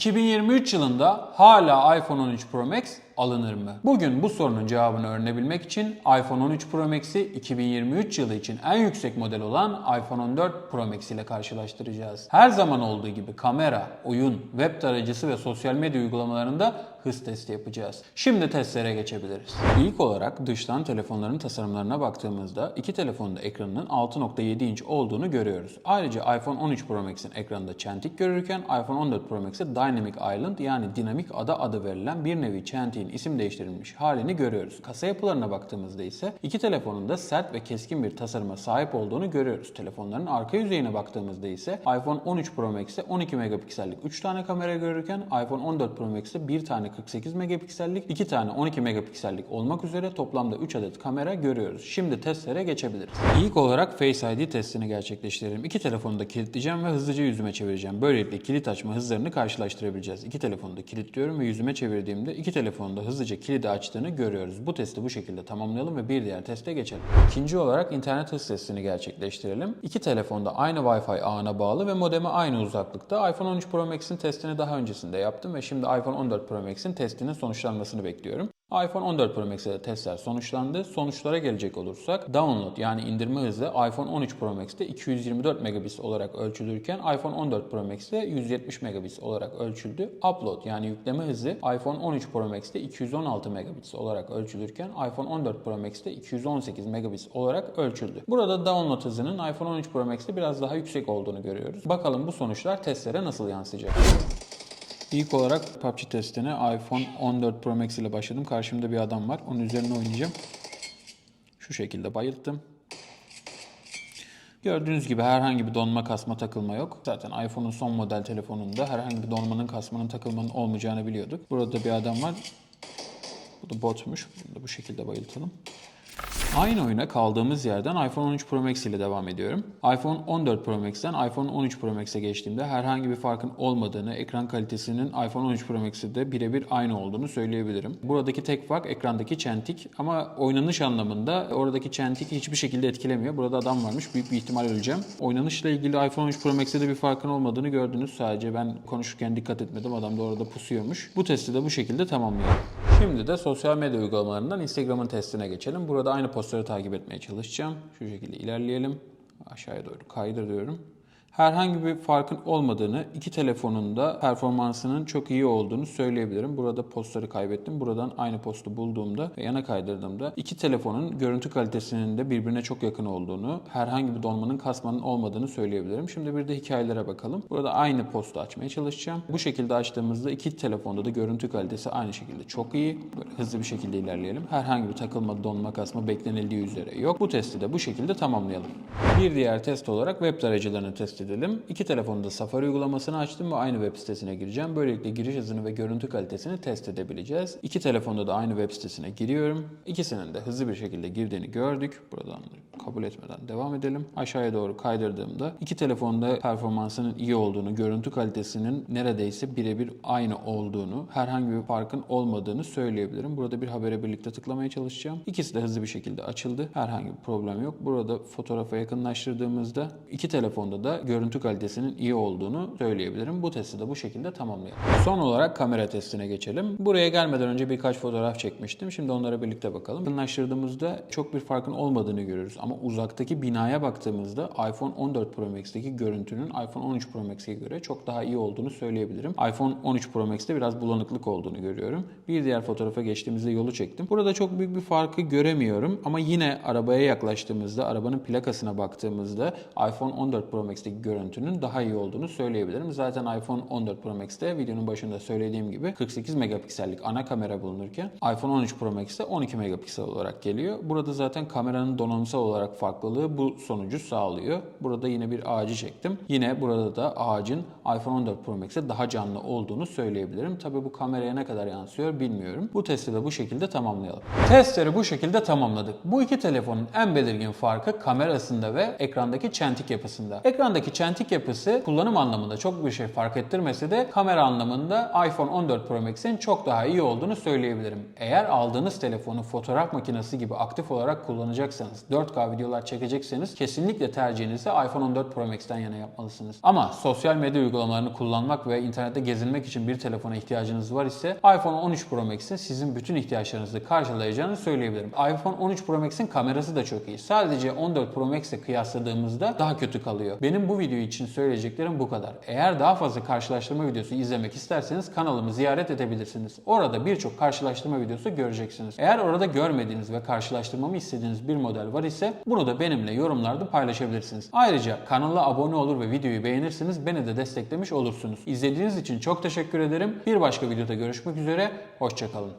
2023 yılında hala iPhone 13 Pro Max alınır mı? Bugün bu sorunun cevabını öğrenebilmek için iPhone 13 Pro Max'i 2023 yılı için en yüksek model olan iPhone 14 Pro Max ile karşılaştıracağız. Her zaman olduğu gibi kamera, oyun, web tarayıcısı ve sosyal medya uygulamalarında hız testi yapacağız. Şimdi testlere geçebiliriz. İlk olarak dıştan telefonların tasarımlarına baktığımızda iki telefonun da ekranının 6.7 inç olduğunu görüyoruz. Ayrıca iPhone 13 Pro Max'in ekranında çentik görürken iPhone 14 Pro Max'e Dynamic Island yani dinamik ada adı verilen bir nevi çentiğin isim değiştirilmiş halini görüyoruz. Kasa yapılarına baktığımızda ise iki telefonun da sert ve keskin bir tasarıma sahip olduğunu görüyoruz. Telefonların arka yüzeyine baktığımızda ise iPhone 13 Pro Max'te 12 megapiksellik 3 tane kamera görürken iPhone 14 Pro Max'te bir tane 48 megapiksellik, 2 tane 12 megapiksellik olmak üzere toplamda 3 adet kamera görüyoruz. Şimdi testlere geçebiliriz. İlk olarak Face ID testini gerçekleştirelim. İki telefonu da kilitleyeceğim ve hızlıca yüzüme çevireceğim. Böylelikle kilit açma hızlarını karşılaştırabileceğiz. İki telefonu da kilitliyorum ve yüzüme çevirdiğimde iki telefonun da hızlıca kilidi açtığını görüyoruz. Bu testi bu şekilde tamamlayalım ve bir diğer teste geçelim. İkinci olarak internet hız testini gerçekleştirelim. İki telefon da aynı Wi-Fi ağına bağlı ve modeme aynı uzaklıkta. iPhone 13 Pro Max'in testini daha öncesinde yaptım ve şimdi iPhone 14 Pro Max'in testinin sonuçlanmasını bekliyorum. iPhone 14 Pro Max'te de testler sonuçlandı. Sonuçlara gelecek olursak download yani indirme hızı iPhone 13 Pro Max'te 224 megabits olarak ölçülürken iPhone 14 Pro Max'te 170 megabits olarak ölçüldü. Upload yani yükleme hızı iPhone 13 Pro Max'te 216 megabits olarak ölçülürken iPhone 14 Pro Max'te 218 megabits olarak ölçüldü. Burada download hızının iPhone 13 Pro Max'te biraz daha yüksek olduğunu görüyoruz. Bakalım bu sonuçlar testlere nasıl yansıyacak? İlk olarak PUBG testine iPhone 14 Pro Max ile başladım. Karşımda bir adam var. Onun üzerine oynayacağım. Şu şekilde bayılttım. Gördüğünüz gibi herhangi bir donma kasma takılma yok. Zaten iPhone'un son model telefonunda herhangi bir donmanın kasmanın takılmanın olmayacağını biliyorduk. Burada bir adam var. Bu da botmuş. Bunu da bu şekilde bayıltalım. Aynı oyuna kaldığımız yerden iPhone 13 Pro Max ile devam ediyorum. iPhone 14 Pro Max'ten iPhone 13 Pro Max'e geçtiğimde herhangi bir farkın olmadığını, ekran kalitesinin iPhone 13 Pro Max'te de birebir aynı olduğunu söyleyebilirim. Buradaki tek fark ekrandaki çentik ama oynanış anlamında oradaki çentik hiçbir şekilde etkilemiyor. Burada adam varmış. Büyük bir ihtimal öleceğim. Oynanışla ilgili iPhone 13 Pro Max'te de bir farkın olmadığını gördünüz. Sadece ben konuşurken dikkat etmedim. Adam da orada pusuyormuş. Bu testi de bu şekilde tamamlayalım. Şimdi de sosyal medya uygulamalarından Instagram'ın testine geçelim. Burada aynı postları takip etmeye çalışacağım. Şu şekilde ilerleyelim. Aşağıya doğru kaydırıyorum. Herhangi bir farkın olmadığını, iki telefonun da performansının çok iyi olduğunu söyleyebilirim. Burada postları kaybettim. Buradan aynı postu bulduğumda ve yana kaydırdığımda iki telefonun görüntü kalitesinin de birbirine çok yakın olduğunu, herhangi bir donmanın kasmanın olmadığını söyleyebilirim. Şimdi bir de hikayelere bakalım. Burada aynı postu açmaya çalışacağım. Bu şekilde açtığımızda iki telefonda da görüntü kalitesi aynı şekilde çok iyi. Böyle hızlı bir şekilde ilerleyelim. Herhangi bir takılma, donma, kasma beklenildiği üzere yok. Bu testi de bu şekilde tamamlayalım. Bir diğer test olarak web tarayıcılarını test edelim. İki telefonda Safari uygulamasını açtım ve aynı web sitesine gireceğim. Böylelikle giriş hızını ve görüntü kalitesini test edebileceğiz. İki telefonda da aynı web sitesine giriyorum. İkisinin de hızlı bir şekilde girdiğini gördük. Buradan kabul etmeden devam edelim. Aşağıya doğru kaydırdığımda iki telefonda performansının iyi olduğunu, görüntü kalitesinin neredeyse birebir aynı olduğunu, herhangi bir farkın olmadığını söyleyebilirim. Burada bir habere birlikte tıklamaya çalışacağım. İkisi de hızlı bir şekilde açıldı. Herhangi bir problem yok. Burada fotoğrafa yakınlaştırdığımızda iki telefonda da görüntü kalitesinin iyi olduğunu söyleyebilirim. Bu testi de bu şekilde tamamlayalım. Son olarak kamera testine geçelim. Buraya gelmeden önce birkaç fotoğraf çekmiştim. Şimdi onlara birlikte bakalım. Yakınlaştırdığımızda çok bir farkın olmadığını görüyoruz. Ama uzaktaki binaya baktığımızda iPhone 14 Pro Max'teki görüntünün iPhone 13 Pro Max'e göre çok daha iyi olduğunu söyleyebilirim. iPhone 13 Pro Max'te biraz bulanıklık olduğunu görüyorum. Bir diğer fotoğrafa geçtiğimizde yolu çektim. Burada çok büyük bir farkı göremiyorum ama yine arabaya yaklaştığımızda, arabanın plakasına baktığımızda iPhone 14 Pro Max'teki görüntünün daha iyi olduğunu söyleyebilirim. Zaten iPhone 14 Pro Max'te videonun başında söylediğim gibi 48 megapiksellik ana kamera bulunurken iPhone 13 Pro Max'te 12 megapiksel olarak geliyor. Burada zaten kameranın donanımsal olarak farklılığı bu sonucu sağlıyor. Burada yine bir ağacı çektim. Yine burada da ağacın iPhone 14 Pro Max'te daha canlı olduğunu söyleyebilirim. Tabi bu kameraya ne kadar yansıyor bilmiyorum. Bu testi de bu şekilde tamamlayalım. Testleri bu şekilde tamamladık. Bu iki telefonun en belirgin farkı kamerasında ve ekrandaki çentik yapısında. Ekrandaki Buradaki çentik yapısı kullanım anlamında çok bir şey fark ettirmese de kamera anlamında iPhone 14 Pro Max'in çok daha iyi olduğunu söyleyebilirim. Eğer aldığınız telefonu fotoğraf makinesi gibi aktif olarak kullanacaksanız, 4K videolar çekecekseniz kesinlikle tercihinizi iPhone 14 Pro Max'ten yana yapmalısınız. Ama sosyal medya uygulamalarını kullanmak ve internette gezinmek için bir telefona ihtiyacınız var ise iPhone 13 Pro Max'in sizin bütün ihtiyaçlarınızı karşılayacağını söyleyebilirim. iPhone 13 Pro Max'in kamerası da çok iyi. Sadece 14 Pro Max ile kıyasladığımızda daha kötü kalıyor. Benim bu video için söyleyeceklerim bu kadar. Eğer daha fazla karşılaştırma videosu izlemek isterseniz kanalımı ziyaret edebilirsiniz. Orada birçok karşılaştırma videosu göreceksiniz. Eğer orada görmediğiniz ve karşılaştırmamı istediğiniz bir model var ise bunu da benimle yorumlarda paylaşabilirsiniz. Ayrıca kanala abone olur ve videoyu beğenirseniz beni de desteklemiş olursunuz. İzlediğiniz için çok teşekkür ederim. Bir başka videoda görüşmek üzere. Hoşçakalın.